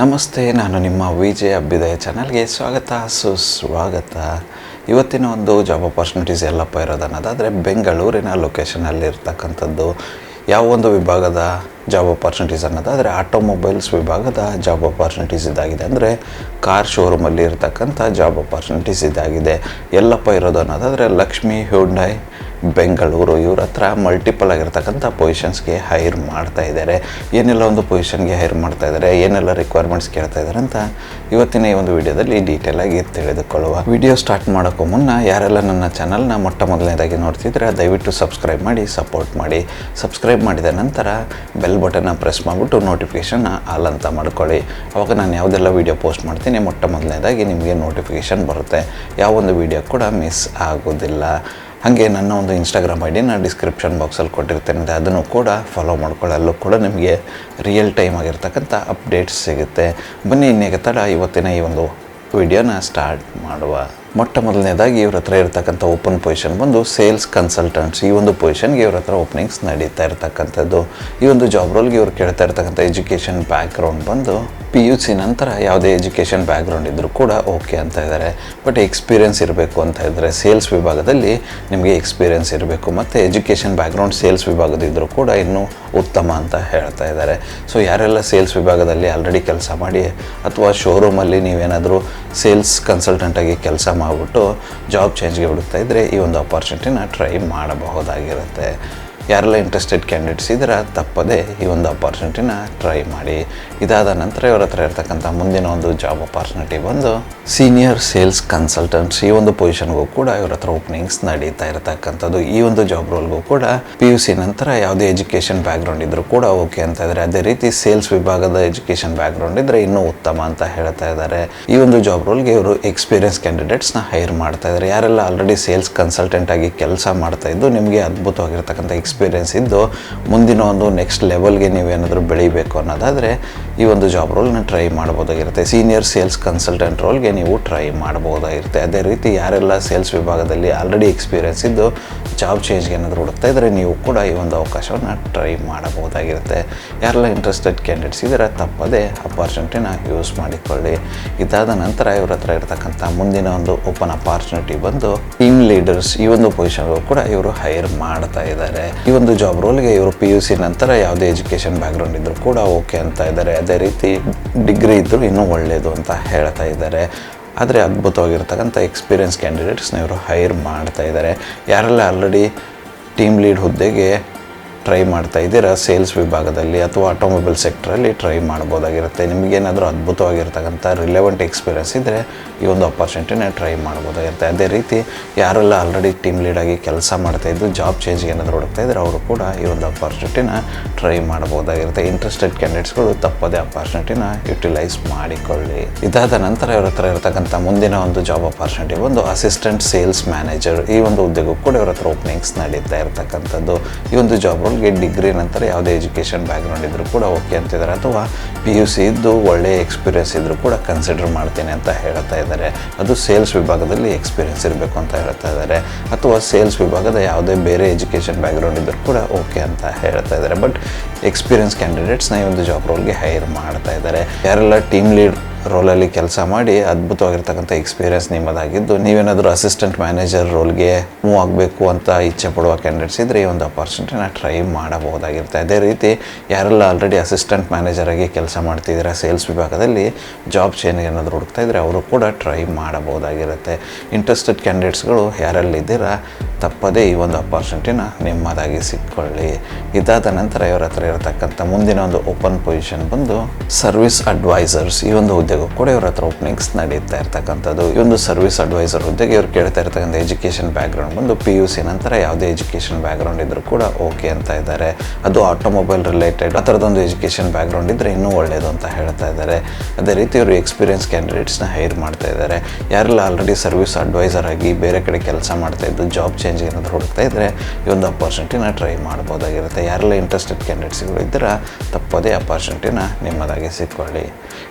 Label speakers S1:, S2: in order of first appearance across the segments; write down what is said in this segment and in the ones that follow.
S1: ನಮಸ್ತೆ, ನಾನು ನಿಮ್ಮ ವಿಜಯ ಅಭ್ಯುದಯ ಚಾನಲ್ಗೆ ಸ್ವಾಗತ, ಸುಸ್ವಾಗತ. ಇವತ್ತಿನ ಒಂದು ಜಾಬ್ ಅಪರ್ಚುನಿಟೀಸ್ ಎಲ್ಲಪ್ಪ ಇರೋದು ಅನ್ನೋದಾದರೆ ಬೆಂಗಳೂರಿನ ಲೊಕೇಶನಲ್ಲಿ ಇರ್ತಕ್ಕಂಥದ್ದು. ಯಾವ ಒಂದು ವಿಭಾಗದ ಜಾಬ್ ಅಪರ್ಚುನಿಟೀಸ್ ಅನ್ನೋದಾದರೆ ಆಟೋಮೊಬೈಲ್ಸ್ ವಿಭಾಗದ ಜಾಬ್ ಅಪರ್ಚುನಿಟೀಸ್ ಇದಾಗಿದೆ. ಅಂದರೆ ಕಾರ್ ಶೋರೂಮಲ್ಲಿ ಇರ್ತಕ್ಕಂಥ ಜಾಬ್ ಅಪರ್ಚುನಿಟೀಸ್ ಇದಾಗಿದೆ. ಎಲ್ಲಪ್ಪ ಇರೋದು ಅನ್ನೋದಾದರೆ, ಲಕ್ಷ್ಮಿ ಹ್ಯುಂಡೈ ಬೆಂಗಳೂರು, ಇವ್ರ ಹತ್ರ ಮಲ್ಟಿಪಲ್ ಆಗಿರ್ತಕ್ಕಂಥ ಪೊಸಿಷನ್ಸ್ಗೆ ಹೈರ್ ಮಾಡ್ತಾ ಇದ್ದಾರೆ ಏನೆಲ್ಲ ಒಂದು ಪೊಸಿಷನ್ಗೆ ಹೈರ್ ಮಾಡ್ತಾ ಇದ್ದಾರೆ ಏನೆಲ್ಲ ರಿಕ್ವೈರ್ಮೆಂಟ್ಸ್ ಕೇಳ್ತಾ ಇದ್ದಾರೆ ಅಂತ ಇವತ್ತಿನ ಈ ಒಂದು ವಿಡಿಯೋದಲ್ಲಿ ಡೀಟೇಲ್ ಆಗಿ ತಿಳಿದುಕೊಳ್ಳುವ. ವಿಡಿಯೋ ಸ್ಟಾರ್ಟ್ ಮಾಡೋಕ್ಕೂ ಮುನ್ನ ಯಾರೆಲ್ಲ ನನ್ನ ಚಾನಲ್ನ ಮೊಟ್ಟ ಮೊದಲನೇದಾಗಿ ನೋಡ್ತಿದ್ರೆ ದಯವಿಟ್ಟು ಸಬ್ಸ್ಕ್ರೈಬ್ ಮಾಡಿ ಸಪೋರ್ಟ್ ಮಾಡಿ. ಸಬ್ಸ್ಕ್ರೈಬ್ ಮಾಡಿದ ನಂತರ ಬೆಲ್ ಬಟನ್ನ ಪ್ರೆಸ್ ಮಾಡಿಬಿಟ್ಟು ನೋಟಿಫಿಕೇಷನ್ ಆಲ್ ಅಂತ ಮಾಡ್ಕೊಳ್ಳಿ. ಅವಾಗ ನಾನು ಯಾವುದೆಲ್ಲ ವೀಡಿಯೋ ಪೋಸ್ಟ್ ಮಾಡ್ತೀನಿ ಮೊಟ್ಟ ಮೊದಲನೇದಾಗಿ ನಿಮಗೆ ನೋಟಿಫಿಕೇಷನ್ ಬರುತ್ತೆ. ಯಾವ ಒಂದು ವೀಡಿಯೋ ಕೂಡ ಮಿಸ್ ಆಗೋದಿಲ್ಲ. ಹಾಗೆ ನನ್ನ ಒಂದು ಇನ್ಸ್ಟಾಗ್ರಾಮ್ ಐ ಡಿನ ಡಿಸ್ಕ್ರಿಪ್ಷನ್ ಬಾಕ್ಸಲ್ಲಿ ಕೊಟ್ಟಿರ್ತೇನೆ. ಅದನ್ನು ಕೂಡ ಫಾಲೋ ಮಾಡ್ಕೊಳ್ಳಿ. ಅಲ್ಲೂ ಕೂಡ ನಿಮಗೆ ರಿಯಲ್ ಟೈಮ್ ಆಗಿರ್ತಕ್ಕಂಥ ಅಪ್ಡೇಟ್ಸ್ ಸಿಗುತ್ತೆ. ಬನ್ನಿ ಇನ್ನೇಗ ತಡ. ಇವತ್ತಿನ ಈ ಒಂದು ವಿಡಿಯೋನ ಸ್ಟಾರ್ಟ್ ಮಾಡುವ. ಮೊಟ್ಟ ಮೊದಲನೇದಾಗಿ ಇವ್ರ ಹತ್ರ ಇರ್ತಕ್ಕಂಥ ಓಪನ್ ಪೊಸಿಷನ್ ಬಂದು ಸೇಲ್ಸ್ ಕನ್ಸಲ್ಟೆಂಟ್ಸ್ ಈ ಒಂದು ಪೊಸಿಷನ್ಗೆ ಇವ್ರ ಹತ್ರ ಓಪನಿಂಗ್ಸ್ ನಡೀತಾ ಇರ್ತಕ್ಕಂಥದ್ದು. ಈ ಒಂದು ಜಾಬ್ ರೋಲ್ಗೆ ಇವ್ರು ಕೇಳ್ತಾ ಇರ್ತಕ್ಕಂಥ ಎಜುಕೇಷನ್ ಬ್ಯಾಕ್ಗ್ರೌಂಡ್ ಬಂದು ಪಿ ಯು ಸಿ ನಂತರ ಯಾವುದೇ ಎಜುಕೇಷನ್ ಬ್ಯಾಕ್ಗ್ರೌಂಡ್ ಇದ್ದರೂ ಕೂಡ ಓಕೆ ಅಂತ ಇದ್ದಾರೆ ಬಟ್ ಎಕ್ಸ್ಪೀರಿಯನ್ಸ್ ಇರಬೇಕು ಅಂತ ಇದ್ದಾರೆ ಸೇಲ್ಸ್ ವಿಭಾಗದಲ್ಲಿ ನಿಮಗೆ ಎಕ್ಸ್ಪೀರಿಯನ್ಸ್ ಇರಬೇಕು. ಮತ್ತು ಎಜುಕೇಷನ್ ಬ್ಯಾಕ್ಗ್ರೌಂಡ್ ಸೇಲ್ಸ್ ವಿಭಾಗದಿದ್ದರೂ ಕೂಡ ಇನ್ನೂ ಉತ್ತಮ ಅಂತ ಹೇಳ್ತಾ ಇದ್ದಾರೆ ಸೊ ಯಾರೆಲ್ಲ ಸೇಲ್ಸ್ ವಿಭಾಗದಲ್ಲಿ ಆಲ್ರೆಡಿ ಕೆಲಸ ಮಾಡಿ ಅಥವಾ ಶೋರೂಮಲ್ಲಿ ನೀವೇನಾದರೂ ಸೇಲ್ಸ್ ಕನ್ಸಲ್ಟೆಂಟಾಗಿ ಕೆಲಸ ಮಾಡಿಬಿಟ್ಟು ಜಾಬ್ ಚೇಂಜ್ಗೆ ಹುಡುಕ್ತಾ ಇದ್ದರೆ ಈ ಒಂದು ಅಪಾರ್ಚುನಿಟಿನ ಟ್ರೈ ಮಾಡಬಹುದಾಗಿರುತ್ತೆ. ಯಾರೆಲ್ಲ ಇಂಟ್ರೆಸ್ಟೆಡ್ ಕ್ಯಾಂಡಿಡೇಟ್ಸ್ ಇದ್ರೆ ತಪ್ಪದೆ ಈ ಒಂದು ಅಪಾರ್ಚುನಿಟಿನ ಟ್ರೈ ಮಾಡಿ. ಇದಾದ ನಂತರ ಇವ್ರ ಹತ್ರ ಇರ್ತಕ್ಕಂಥ ಮುಂದಿನ ಒಂದು ಜಾಬ್ ಅಪಾರ್ಚುನಿಟಿ ಬಂದು ಸೀನಿಯರ್ ಸೇಲ್ಸ್ ಕನ್ಸಲ್ಟೆಂಟ್ಸ್ ಈ ಒಂದು ಪೊಸಿಷನ್ಗೂ ಕೂಡ ಇವ್ರ ಹತ್ರ ಓಪನಿಂಗ್ಸ್ ನಡೀತಾ ಇರತಕ್ಕಂಥದ್ದು. ಈ ಒಂದು ಜಾಬ್ ರೋಲ್ಗೂ ಕೂಡ ಪಿ ಯು ಸಿ ನಂತರ ಯಾವುದೇ ಎಜುಕೇಷನ್ ಬ್ಯಾಕ್ಗ್ರೌಂಡ್ ಇದ್ದರೂ ಕೂಡ ಓಕೆ ಅಂತ ಇದ್ದಾರೆ ಅದೇ ರೀತಿ ಸೇಲ್ಸ್ ವಿಭಾಗದ ಎಜುಕೇಷನ್ ಬ್ಯಾಕ್ಗ್ರೌಂಡ್ ಇದ್ದರೆ ಇನ್ನೂ ಉತ್ತಮ ಅಂತ ಹೇಳ್ತಾ ಇದ್ದಾರೆ ಈ ಒಂದು ಜಾಬ್ ರೋಲ್ಗೆ ಇವರು ಎಕ್ಸ್ಪೀರಿಯನ್ಸ್ ಕ್ಯಾಂಡಿಡೇಟ್ಸ್ನ ಹೈರ್ ಮಾಡ್ತಾ ಇದ್ದಾರೆ ಯಾರೆಲ್ಲ ಆಲ್ರೆಡಿ ಸೇಲ್ಸ್ ಕನ್ಸಲ್ಟೆಂಟ್ ಆಗಿ ಕೆಲಸ ಮಾಡ್ತಾ ಇದ್ದು ನಿಮಗೆ ಅದ್ಭುತವಾಗಿರ್ತಕ್ಕಂಥ ಎಕ್ಸ್ಪೀರಿಯನ್ಸ್ ಇದ್ದು ಮುಂದಿನ ಒಂದು ನೆಕ್ಸ್ಟ್ ಲೆವೆಲ್ಗೆ ನೀವೇನಾದರೂ ಬೆಳಿಬೇಕು ಅನ್ನೋದಾದರೆ ಈ ಒಂದು ಜಾಬ್ ರೋಲ್ನ ಟ್ರೈ ಮಾಡ್ಬೋದಾಗಿರುತ್ತೆ. ಸೀನಿಯರ್ ಸೇಲ್ಸ್ ಕನ್ಸಲ್ಟೆಂಟ್ ರೋಲ್ಗೆ ನೀವು ಟ್ರೈ ಮಾಡ್ಬೋದಾಗಿರುತ್ತೆ. ಅದೇ ರೀತಿ ಯಾರೆಲ್ಲ ಸೇಲ್ಸ್ ವಿಭಾಗದಲ್ಲಿ ಆಲ್ರೆಡಿ ಎಕ್ಸ್ಪೀರಿಯೆನ್ಸ್ ಇದ್ದು ಜಾಬ್ ಚೇಂಜ್ಗೆ ಏನಾದರೂ ಹುಡುಕ್ತಾ ಇದ್ದರೆ ನೀವು ಕೂಡ ಈ ಒಂದು ಅವಕಾಶವನ್ನು ಟ್ರೈ ಮಾಡಬಹುದಾಗಿರುತ್ತೆ. ಯಾರೆಲ್ಲ ಇಂಟ್ರೆಸ್ಟೆಡ್ ಕ್ಯಾಂಡಿಡೇಟ್ಸ್ ಇದ್ದರೆ, ತಪ್ಪದೇ ಅಪಾರ್ಚುನಿಟಿನ ಯೂಸ್ ಮಾಡಿಕೊಳ್ಳಿ. ಇದಾದ ನಂತರ ಇವ್ರ ಹತ್ರ ಇರತಕ್ಕಂಥ ಮುಂದಿನ ಒಂದು ಓಪನ್ ಅಪಾರ್ಚುನಿಟಿ ಬಂದು ಟೀಮ್ ಲೀಡರ್ಸ್ ಈ ಒಂದು ಪೊಸಿಷನ್ಗೂ ಕೂಡ ಇವರು ಹೈರ್ ಮಾಡ್ತಾ ಇದ್ದಾರೆ. ಈ ಒಂದು ಜಾಬ್ ರೋಲ್ಗೆ ಇವರು ಪಿ ಯು ಸಿ ನಂತರ ಯಾವುದೇ ಎಜುಕೇಷನ್ ಬ್ಯಾಕ್ಗ್ರೌಂಡ್ ಇದ್ದರೂ ಕೂಡ ಓಕೆ ಅಂತ ಇದ್ದಾರೆ ಅದೇ ರೀತಿ ಡಿಗ್ರಿ ಇದ್ದರೂ ಇನ್ನೂ ಒಳ್ಳೆಯದು ಅಂತ ಹೇಳ್ತಾ ಇದ್ದಾರೆ ಆದರೆ ಅದ್ಭುತವಾಗಿರ್ತಕ್ಕಂಥ ಎಕ್ಸ್ಪೀರಿಯನ್ಸ್ ಕ್ಯಾಂಡಿಡೇಟ್ಸ್ನ ಇವರು ಹೈರ್ ಮಾಡ್ತಾ ಇದ್ದಾರೆ ಯಾರೆಲ್ಲ ಆಲ್ರೆಡಿ ಟೀಮ್ ಲೀಡ್ ಹುದ್ದೆಗೆ ಟ್ರೈ ಮಾಡ್ತಾ ಇದ್ದೀರಾ? ಸೇಲ್ಸ್ ವಿಭಾಗದಲ್ಲಿ ಅಥವಾ ಆಟೋಮೊಬೈಲ್ ಸೆಕ್ಟ್ರಲ್ಲಿ ಟ್ರೈ ಮಾಡ್ಬೋದಾಗಿರುತ್ತೆ. ನಿಮಗೇನಾದರೂ ಅದ್ಭುತವಾಗಿರ್ತಕ್ಕಂಥ ರಿಲೆವೆಂಟ್ ಎಕ್ಸ್ಪೀರಿಯನ್ಸ್ ಇದ್ದರೆ ಈ ಒಂದು ಅಪಾರ್ಚುನಿಟಿನ ಟ್ರೈ ಮಾಡ್ಬೋದಾಗಿರುತ್ತೆ. ಅದೇ ರೀತಿ ಯಾರೆಲ್ಲ ಆಲ್ರೆಡಿ ಟೀಮ್ ಲೀಡಾಗಿ ಕೆಲಸ ಮಾಡ್ತಾ ಇದ್ದು ಜಾಬ್ ಚೇಂಜ್ ಏನಾದರೂ ಹುಡುಕ್ತಾ ಇದ್ದರೆ ಅವರು ಕೂಡ ಈ ಒಂದು ಅಪರ್ಚುನಿಟಿನ ಟ್ರೈ ಮಾಡ್ಬೋದಾಗಿರುತ್ತೆ. ಇಂಟ್ರೆಸ್ಟೆಡ್ ಕ್ಯಾಂಡಿಡೇಟ್ಸ್ಗಳು ತಪ್ಪದೇ ಅಪರ್ಚುನಿಟಿನ ಯುಟಿಲೈಸ್ ಮಾಡಿಕೊಳ್ಳಿ. ಇದಾದ ನಂತರ ಇವ್ರ ಹತ್ರ ಇರತಕ್ಕಂಥ ಮುಂದಿನ ಒಂದು ಜಾಬ್ ಅಪರ್ಚುನಿಟಿ ಒಂದು ಅಸಿಸ್ಟೆಂಟ್ ಸೇಲ್ಸ್ ಮ್ಯಾನೇಜರ್ ಈ ಒಂದು ಹುದ್ದೆಗೂ ಕೂಡ ಇವ್ರ ಹತ್ರ ಓಪನಿಂಗ್ಸ್ ನಡೀತಾ ಇರತಕ್ಕಂಥದ್ದು. ಈ ಒಂದು ಜಾಬ್ ರೋಲ್ಗೆ ಡಿಗ್ರಿ ನಂತರ ಯಾವುದೇ ಎಜುಕೇಷನ್ ಬ್ಯಾಕ್ಗ್ರೌಂಡ್ ಇದ್ದರೂ ಕೂಡ ಓಕೆ ಅಂತಿದ್ದಾರೆ. ಅಥವಾ ಪಿ ಯು ಸಿ ಇದ್ದು ಒಳ್ಳೆಯ ಎಕ್ಸ್ಪೀರಿಯನ್ಸ್ ಇದ್ದರೂ ಕೂಡ ಕನ್ಸಿಡರ್ ಮಾಡ್ತೀನಿ ಅಂತ ಹೇಳ್ತಾ ಇದ್ದಾರೆ. ಅದು ಸೇಲ್ಸ್ ವಿಭಾಗದಲ್ಲಿ ಎಕ್ಸ್ಪೀರಿಯನ್ಸ್ ಇರಬೇಕು ಅಂತ ಹೇಳ್ತಾ ಇದ್ದಾರೆ. ಅಥವಾ ಸೇಲ್ಸ್ ವಿಭಾಗದ ಯಾವುದೇ ಬೇರೆ ಎಜುಕೇಷನ್ ಬ್ಯಾಕ್ಗ್ರೌಂಡ್ ಇದ್ದರೂ ಕೂಡ ಓಕೆ ಅಂತ ಹೇಳ್ತಾ ಇದ್ದಾರೆ. ಬಟ್ ಎಕ್ಸ್ಪೀರಿಯನ್ಸ್ ಕ್ಯಾಂಡಿಡೇಟ್ಸ್ನ ಈ ಒಂದು ಜಾಬ್ ರೋಲ್ಗೆ ಹೈರ್ ಮಾಡ್ತಾ ಇದ್ದಾರೆ. ಯಾರೆಲ್ಲ ಟೀಮ್ ಲೀಡ್ ರೋಲಲ್ಲಿ ಕೆಲಸ ಮಾಡಿ ಅದ್ಭುತವಾಗಿರ್ತಕ್ಕಂಥ ಎಕ್ಸ್ಪೀರಿಯನ್ಸ್ ನಿಮ್ಮದಾಗಿದ್ದು, ನೀವೇನಾದರೂ ಅಸಿಸ್ಟೆಂಟ್ ಮ್ಯಾನೇಜರ್ ರೋಲ್ಗೆ ಮೂವ್ ಆಗಬೇಕು ಅಂತ ಇಚ್ಛೆ ಪಡುವ ಕ್ಯಾಂಡಿಡೇಟ್ಸ್ ಇದ್ದರೆ ಈ ಒಂದು ಅಪರ್ಚುನಿಟಿನ ಟ್ರೈ ಮಾಡಬಹುದಾಗಿರುತ್ತೆ. ಅದೇ ರೀತಿ ಯಾರೆಲ್ಲ ಆಲ್ರೆಡಿ ಅಸಿಸ್ಟೆಂಟ್ ಮ್ಯಾನೇಜರಾಗಿ ಕೆಲಸ ಮಾಡ್ತಿದ್ದೀರಾ ಸೇಲ್ಸ್ ವಿಭಾಗದಲ್ಲಿ ಜಾಬ್ ಚೇಂಜ್ ಏನಾದರೂ ಹುಡುಕ್ತಾ ಇದ್ದರೆ ಅವರು ಕೂಡ ಟ್ರೈ ಮಾಡಬಹುದಾಗಿರುತ್ತೆ. ಇಂಟ್ರೆಸ್ಟೆಡ್ ಕ್ಯಾಂಡಿಡೇಟ್ಸ್ಗಳು ಯಾರಲ್ಲಿದ್ದೀರಾ, ತಪ್ಪದೇ ಈ ಒಂದು ಅಪಾರ್ಚುನಿಟಿನ ನಿಮ್ಮದಾಗಿ ಸಿಕ್ಕೊಳ್ಳಿ. ಇದಾದ ನಂತರ ಇವರ ಹತ್ರ ಇರತಕ್ಕಂಥ ಮುಂದಿನ ಒಂದು ಓಪನ್ ಪೊಸಿಷನ್ ಬಂದು ಸರ್ವಿಸ್ ಅಡ್ವೈಸರ್ಸ್ ಈ ಒಂದು ಹುದ್ದೆಗೂ ಕೂಡ ಇವ್ರ ಹತ್ರ ಓಪನಿಂಗ್ಸ್ ನಡೀತಾ ಇರ್ತಕ್ಕಂಥದ್ದು. ಈ ಒಂದು ಸರ್ವಿಸ್ ಅಡ್ವೈಸರ್ ಹುದ್ದೆಗೆ ಇವ್ರು ಕೇಳ್ತಾ ಇರ್ತಕ್ಕಂಥ ಎಜುಕೇಷನ್ ಬ್ಯಾಕ್ಗ್ರೌಂಡ್ ಬಂದು ಪಿ ಯು ಸಿ ನಂತರ ಯಾವುದೇ ಎಜುಕೇಷನ್ ಬ್ಯಾಕ್ಗ್ರೌಂಡ್ ಇದ್ದರೂ ಕೂಡ ಓಕೆ ಅಂತ ಇದ್ದಾರೆ. ಅದು ಆಟೋಮೊಬೈಲ್ ರಿಲೇಟೆಡ್ ಆ ಥರದೊಂದು ಎಜುಕೇಷನ್ ಬ್ಯಾಕ್ಗ್ರೌಂಡ್ ಇದ್ದರೆ ಇನ್ನೂ ಒಳ್ಳೆಯದು ಅಂತ ಹೇಳ್ತಾ ಇದ್ದಾರೆ. ಅದೇ ರೀತಿ ಇವರು ಎಕ್ಸ್ಪೀರಿಯನ್ಸ್ ಕ್ಯಾಂಡಿಡೇಟ್ಸ್ನ ಹೈರ್ ಮಾಡ್ತಾ ಇದ್ದಾರೆ. ಯಾರೆಲ್ಲ ಆಲ್ರೆಡಿ ಸರ್ವಿಸ್ ಅಡ್ವೈಸರ್ ಆಗಿ ಬೇರೆ ಕಡೆ ಕೆಲಸ ಮಾಡ್ತಾ ಇದ್ದು ಜಾಬ್ ಚೇಂಜ್ ಏನಾದರೂ ಹುಡುಕ್ತಾ ಇದ್ದರೆ ಈ ಒಂದು ಅಪಾರ್ಚುನಿಟಿನ ಟ್ರೈ ಮಾಡ್ಬೋದಾಗಿರುತ್ತೆ. ಯಾರೆಲ್ಲ ಇಂಟ್ರೆಸ್ಟೆಡ್ ಕ್ಯಾಂಡಿಡೇಟ್ಸ್ಗಳು ಇದ್ದರೆ, ತಪ್ಪದೇ ಅಪಾರ್ಚುನಿಟಿನ ನಿಮ್ಮದಾಗಿ ಸಿಕ್ಕೊಳ್ಳಿ.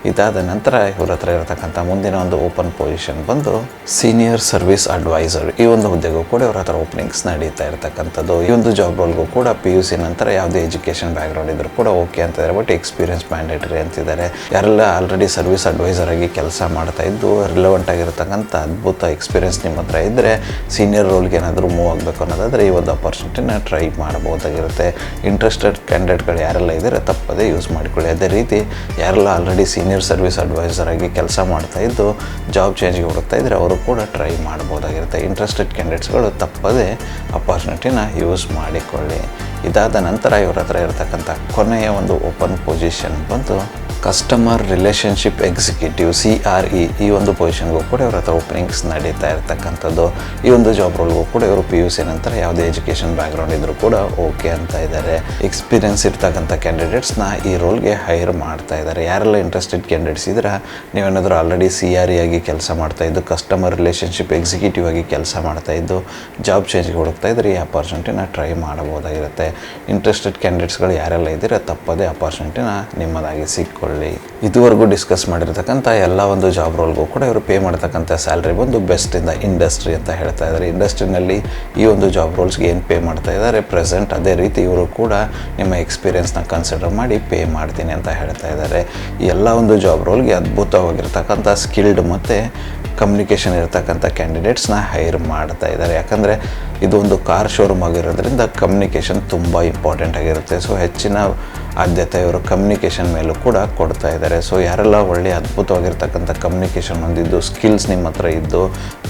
S1: ಇದಾದ ನಂತರ ನಂತರ ಇವ್ರ ಹತ್ರ ಇರತಕ್ಕಂಥ ಮುಂದಿನ ಒಂದು ಓಪನ್ ಪೊಸಿಷನ್ ಬಂದು ಸೀನಿಯರ್ ಸರ್ವಿಸ್ ಅಡ್ವೈಸರ್ ಈ ಒಂದು ಹುದ್ದೆಗೂ ಕೂಡ ಇವ್ರ ಹತ್ರ ಓಪನಿಂಗ್ಸ್ ನಡೀತಾ ಇರತಕ್ಕಂಥದ್ದು. ಈ ಒಂದು ಜಾಬ್ ರೋಲ್ಗೂ ಕೂಡ ಪಿ ಯು ಸಿ ನಂತರ ಯಾವುದೇ ಎಜುಕೇಷನ್ ಬ್ಯಾಕ್ಗ್ರೌಂಡ್ ಇದ್ರು ಕೂಡ ಓಕೆ ಅಂತಿದ್ದಾರೆ ಬಟ್ ಎಕ್ಸ್ಪೀರಿಯನ್ಸ್ ಮ್ಯಾಂಡೇಟರಿ ಅಂತಿದ್ದಾರೆ ಯಾರೆಲ್ಲ ಆಲ್ರೆಡಿ ಸರ್ವಿಸ್ ಅಡ್ವೈಸರ್ ಆಗಿ ಕೆಲಸ ಮಾಡ್ತಾ ಇದ್ದು ರಿಲೆವೆಂಟ್ ಆಗಿರತಕ್ಕಂಥ ಅದ್ಭುತ ಎಕ್ಸ್ಪೀರಿಯನ್ಸ್ ನಿಮ್ಮ ಹತ್ರ ಇದ್ದರೆ ಸೀನಿಯರ್ ರೋಲ್ಗೆ ಏನಾದರೂ ಮೂವ್ ಆಗಬೇಕು ಅನ್ನೋದಾದರೆ ಈ ಒಂದು ಅಪರ್ಚುನಿಟಿನ ಟ್ರೈ ಮಾಡಬಹುದಾಗಿರುತ್ತೆ. ಇಂಟ್ರೆಸ್ಟೆಡ್ ಕ್ಯಾಂಡಿಡೇಟ್ಗಳು ಯಾರೆಲ್ಲ ಇದ್ದಾರೆ ತಪ್ಪದೇ ಯೂಸ್ ಮಾಡಿಕೊಳ್ಳಿ. ಅದೇ ರೀತಿ ಯಾರೆಲ್ಲ ಆಲ್ರೆಡಿ ಸೀನಿಯರ್ ಸರ್ವಿಸ್ ಅಡ್ವೈಸರ್ ಆಗಿ ಕೆಲಸ ಮಾಡ್ತಾ ಇದ್ದು ಜಾಬ್ ಚೇಂಜ್ಗೆ ಹುಡುಕ್ತಾ ಇದ್ದರೆ ಅವರು ಕೂಡ ಟ್ರೈ ಮಾಡ್ಬೋದಾಗಿರುತ್ತೆ. ಇಂಟ್ರೆಸ್ಟೆಡ್ ಕ್ಯಾಂಡಿಡೇಟ್ಸ್ಗಳು ತಪ್ಪದೇ ಅಪಾರ್ಚುನಿಟಿನ ಯೂಸ್ ಮಾಡಿಕೊಳ್ಳಿ. ಇದಾದ ನಂತರ ಇವರ ಹತ್ರ ಇರತಕ್ಕಂಥ ಕೊನೆಯ ಒಂದು ಓಪನ್ ಪೊಸಿಷನ್ ಬಂದು customer relationship executive C R E ಈ ಒಂದು ಪೊಸಿಷನ್ಗೂ ಕೂಡ ಇವ್ರ ಹತ್ರ ಓಪನಿಂಗ್ಸ್ ನಡೀತಾ ಇರ್ತಕ್ಕಂಥದ್ದು. ಈ ಒಂದು ಜಾಬ್ ರೋಲ್ಗೂ ಕೂಡ ಇವರು ಪಿ ಯು ಸಿ ನಂತರ ಯಾವುದೇ ಎಜುಕೇಷನ್ ಬ್ಯಾಕ್ಗ್ರೌಂಡ್ ಇದ್ದರೂ ಕೂಡ ಓಕೆ ಅಂತ ಇದ್ದಾರೆ ಎಕ್ಸ್ಪೀರಿಯನ್ಸ್ ಇರ್ತಕ್ಕಂಥ ಕ್ಯಾಂಡಿಡೇಟ್ಸ್ನ ಈ ರೋಲ್ಗೆ ಹೈರ್ ಮಾಡ್ತಾ ಇದ್ದಾರೆ ಯಾರೆಲ್ಲ ಇಂಟ್ರೆಸ್ಟೆಡ್ ಕ್ಯಾಂಡಿಡೇಟ್ಸ್ ಇದ್ರೆ ನೀವೇನಾದರೂ ಆಲ್ರೆಡಿ ಸಿ ಆರ್ ಇ ಆಗಿ ಕೆಲಸ ಮಾಡ್ತಾ ಇದ್ದು ಕಸ್ಟಮರ್ ರಿಲೇಷನ್ಶಿಪ್ ಎಕ್ಸಿಕ್ಯೂಟಿವ್ ಆಗಿ ಕೆಲಸ ಮಾಡ್ತಾ ಇದ್ದು ಜಾಬ್ ಚೇಂಜ್ಗೆ ಹುಡುಕ್ತಾ ಇದ್ರೆ ಈ ಅಪಾರ್ಚುನಿಟಿನ ಟ್ರೈ ಮಾಡಬಹುದಾಗಿರುತ್ತೆ. ಇಂಟ್ರೆಸ್ಟೆಡ್ ಕ್ಯಾಂಡಿಡೇಟ್ಸ್ಗಳು ಯಾರೆಲ್ಲ ಇದ್ದೀರಾ? ತಪ್ಪದೇ ಅಪಾರ್ಚುನಿಟಿನ ನಿಮ್ಮದಾಗಿ ಸಿಕ್ಕೊಳ್ಳಿ ಇದುವರೆಗೂ ಡಿಸ್ಕಸ್ ಮಾಡಿರ್ತಕ್ಕಂಥ ಎಲ್ಲ ಒಂದು ಜಾಬ್ ರೋಲ್ಗೂ ಕೂಡ ಇವರು ಪೇ ಮಾಡ್ತಕ್ಕಂಥ ಸ್ಯಾಲ್ರಿ ಬಂದು ಬೆಸ್ಟ್ ಇನ್ ದ ಇಂಡಸ್ಟ್ರಿ ಅಂತ ಹೇಳ್ತಾ ಇದ್ದಾರೆ ಇಂಡಸ್ಟ್ರಿನಲ್ಲಿ ಈ ಒಂದು ಜಾಬ್ ರೋಲ್ಸ್ಗೆ ಏನು ಪೇ ಮಾಡ್ತಾ ಇದ್ದಾರೆ ಪ್ರೆಸೆಂಟ್ ಅದೇ ರೀತಿ ಇವರು ಕೂಡ ನಿಮ್ಮ ಎಕ್ಸ್ಪೀರಿಯನ್ಸ್ನ ಕನ್ಸಿಡರ್ ಮಾಡಿ ಪೇ ಮಾಡ್ತೀನಿ ಅಂತ ಹೇಳ್ತಾ ಇದ್ದಾರೆ ಈ ಎಲ್ಲ ಒಂದು ಜಾಬ್ ರೋಲ್ಗೆ ಅದ್ಭುತವಾಗಿರ್ತಕ್ಕಂಥ ಸ್ಕಿಲ್ಡ್ ಮತ್ತು ಕಮ್ಯುನಿಕೇಷನ್ ಇರತಕ್ಕಂಥ ಕ್ಯಾಂಡಿಡೇಟ್ಸ್ನ ಹೈರ್ ಮಾಡ್ತಾ ಇದ್ದಾರೆ ಯಾಕಂದರೆ ಇದು ಒಂದು ಕಾರ್ ಶೋರೂಮ್ ಆಗಿರೋದ್ರಿಂದ ಕಮ್ಯುನಿಕೇಷನ್ ತುಂಬ ಇಂಪಾರ್ಟೆಂಟ್ ಆಗಿರುತ್ತೆ. ಸೊ ಹೆಚ್ಚಿನ ಆದ್ಯತೆ ಇವರು ಕಮ್ಯುನಿಕೇಷನ್ ಮೇಲೂ ಕೂಡ ಕೊಡ್ತಾ ಇದ್ದಾರೆ ಸೊ ಯಾರೆಲ್ಲ ಒಳ್ಳೆಯ ಅದ್ಭುತವಾಗಿರ್ತಕ್ಕಂಥ ಕಮ್ಯುನಿಕೇಷನ್ ಹೊಂದಿದ್ದು ಸ್ಕಿಲ್ಸ್ ನಿಮ್ಮ ಹತ್ರ ಇದ್ದು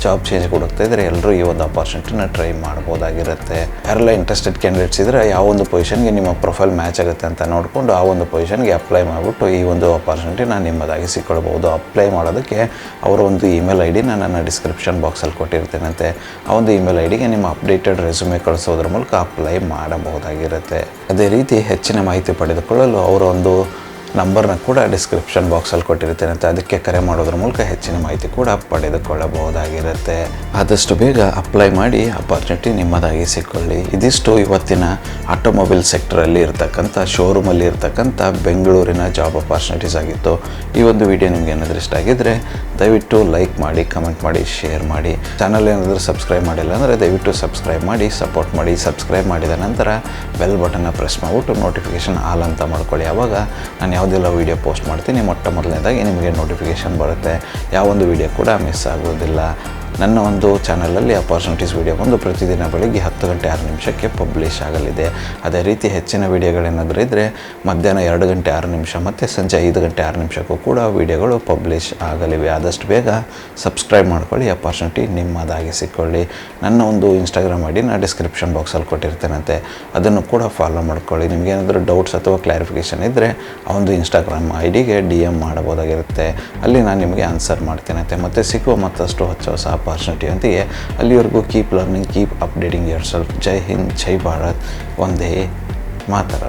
S1: ಜಾಬ್ ಚೇಂಜ್ ಕೊಡುತ್ತಾ ಇದ್ದರೆ ಎಲ್ಲರೂ ಈ ಒಂದು ಅಪರ್ಚುನಿಟಿನ ಟ್ರೈ ಮಾಡ್ಬೋದಾಗಿರುತ್ತೆ. ಯಾರೆಲ್ಲ ಇಂಟ್ರೆಸ್ಟೆಡ್ ಕ್ಯಾಂಡಿಡೇಟ್ಸ್ ಇದ್ದರೆ ಯಾವ ಒಂದು ಪೊಸಿಷನ್ಗೆ ನಿಮ್ಮ ಪ್ರೊಫೈಲ್ ಮ್ಯಾಚ್ ಆಗುತ್ತೆ ಅಂತ ನೋಡಿಕೊಂಡು ಆ ಒಂದು ಪೊಸಿಷನ್ಗೆ ಅಪ್ಲೈ ಮಾಡಿಬಿಟ್ಟು ಈ ಒಂದು ಅಪಾರ್ಚುನಿಟಿನ ನಿಮ್ಮದಾಗಿ ಸಿಕ್ಕೊಳ್ಬೋದು ಅಪ್ಲೈ ಮಾಡೋದಕ್ಕೆ ಅವರ ಒಂದು ಇಮೇಲ್ ಐ ಡಿನ ನನ್ನ ಡಿಸ್ಕ್ರಿಪ್ಷನ್ ಬಾಕ್ಸಲ್ಲಿ ಕೊಟ್ಟಿರ್ತೇನಂತೆ. ಆ ಒಂದು ಇಮೇಲ್ ಐ ಡಿಗೆ ನಿಮ್ಮ ಅಪ್ಡೇಟೆಡ್ ರೆಸ್ಯೂಮೆ ಕಳಿಸೋದ್ರ ಮೂಲಕ ಅಪ್ಲೈ ಮಾಡಬಹುದಾಗಿರುತ್ತೆ. ಅದೇ ರೀತಿ ಹೆಚ್ಚಿನ ಮಾಹಿತಿ ಪಡೆದುಕೊಳ್ಳಲು ಅವರ ಒಂದು ನಂಬರ್ನ ಕೂಡ ಡಿಸ್ಕ್ರಿಪ್ಷನ್ ಬಾಕ್ಸಲ್ಲಿ ಕೊಟ್ಟಿರ್ತೇನೆ ಅಂತ ಅದಕ್ಕೆ ಕರೆ ಮಾಡೋದ್ರ ಮೂಲಕ ಹೆಚ್ಚಿನ ಮಾಹಿತಿ ಕೂಡ ಪಡೆದುಕೊಳ್ಳಬಹುದಾಗಿರುತ್ತೆ. ಆದಷ್ಟು ಬೇಗ ಅಪ್ಲೈ ಮಾಡಿ ಅಪಾರ್ಚುನಿಟಿ ನಿಮ್ಮದಾಗಿ ಸಿಕ್ಕೊಳ್ಳಿ. ಇದಿಷ್ಟು ಇವತ್ತಿನ ಆಟೋಮೊಬೈಲ್ ಸೆಕ್ಟರಲ್ಲಿ ಇರ್ತಕ್ಕಂಥ ಶೋರೂಮಲ್ಲಿ ಇರ್ತಕ್ಕಂಥ ಬೆಂಗಳೂರಿನ ಜಾಬ್ ಅಪಾರ್ಚುನಿಟೀಸ್ ಆಗಿತ್ತು. ಈ ಒಂದು ವಿಡಿಯೋ ನಿಮ್ಗೆ ಏನಾದರೂ ಇಷ್ಟ ಆಗಿದ್ದರೆ ದಯವಿಟ್ಟು ಲೈಕ್ ಮಾಡಿ ಕಮೆಂಟ್ ಮಾಡಿ ಶೇರ್ ಮಾಡಿ. ಚಾನಲ್ ಏನಾದರೂ ಸಬ್ಸ್ಕ್ರೈಬ್ ಮಾಡಿಲ್ಲ ಅಂದರೆ ದಯವಿಟ್ಟು ಸಬ್ಸ್ಕ್ರೈಬ್ ಮಾಡಿ ಸಪೋರ್ಟ್ ಮಾಡಿ. ಸಬ್ಸ್ಕ್ರೈಬ್ ಮಾಡಿದ ನಂತರ ಬೆಲ್ ಬಟನ್ನ ಪ್ರೆಸ್ ಮಾಡಿಬಿಟ್ಟು ನೋಟಿಫಿಕೇಷನ್ ಆಲ್ ಅಂತ ಮಾಡ್ಕೊಳ್ಳಿ. ಆವಾಗ ನಾನು ಯಾವುದೆಲ್ಲ ವೀಡಿಯೋ ಪೋಸ್ಟ್ ಮಾಡ್ತೀನಿ. ಮೊಟ್ಟ ಮೊದಲನೇದಾಗಿ ನಿಮಗೆ ನೋಟಿಫಿಕೇಷನ್ ಬರುತ್ತೆ. ಯಾವೊಂದು ವೀಡಿಯೋ ಕೂಡ ಮಿಸ್ ಆಗೋದಿಲ್ಲ. ನನ್ನ ಒಂದು ಚಾನಲಲ್ಲಿ ಅಪಾರ್ಚುನಿಟೀಸ್ ವೀಡಿಯೋ ಬಂದು ಪ್ರತಿದಿನ ಬೆಳಿಗ್ಗೆ ಹತ್ತು ಗಂಟೆ ಆರು ನಿಮಿಷಕ್ಕೆ ಪಬ್ಲಿಷ್ ಆಗಲಿದೆ. ಅದೇ ರೀತಿ ಹೆಚ್ಚಿನ ವೀಡಿಯೋಗಳೇನಾದರೂ ಇದ್ದರೆ ಮಧ್ಯಾಹ್ನ ಎರಡು ಗಂಟೆ ಆರು ನಿಮಿಷ ಮತ್ತು ಸಂಜೆ ಐದು ಗಂಟೆ ಆರು ನಿಮಿಷಕ್ಕೂ ಕೂಡ ವಿಡಿಯೋಗಳು ಪಬ್ಲಿಷ್ ಆಗಲಿವೆ. ಆದಷ್ಟು ಬೇಗ ಸಬ್ಸ್ಕ್ರೈಬ್ ಮಾಡ್ಕೊಳ್ಳಿ ಅಪಾರ್ಚುನಿಟಿ ನಿಮ್ಮದಾಗಿ ಸಿಕ್ಕೊಳ್ಳಿ. ನನ್ನ ಒಂದು ಇನ್ಸ್ಟಾಗ್ರಾಮ್ ಐ ಡಿನ ಡಿಸ್ಕ್ರಿಪ್ಷನ್ ಬಾಕ್ಸಲ್ಲಿ ಕೊಟ್ಟಿರ್ತೇನಂತೆ. ಅದನ್ನು ಕೂಡ ಫಾಲೋ ಮಾಡ್ಕೊಳ್ಳಿ. ನಿಮಗೇನಾದರೂ ಡೌಟ್ಸ್ ಅಥವಾ ಕ್ಲಾರಿಫಿಕೇಷನ್ ಇದ್ದರೆ ಆ ಒಂದು ಇನ್ಸ್ಟಾಗ್ರಾಮ್ ಐ ಡಿಗೆ ಡಿ ಎಂ ಮಾಡಬಹುದಾಗಿರುತ್ತೆ. ಅಲ್ಲಿ ನಾನು ನಿಮಗೆ ಆನ್ಸರ್ ಮಾಡ್ತೇನಂತೆ. ಮತ್ತು ಸಿಕ್ಕುವ ಮತ್ತಷ್ಟು ಹೊಸ ಹೊಸ ಅಪಾರ್ಚುನಿಟಿ ಅಂತೆಯೇ ಅಲ್ಲಿವರೆಗೂ keep learning keep updating yourself ಜೈ ಹಿಂದ್ ಜೈ ಭಾರತ್ ಒಂದೇ ಮಾತರ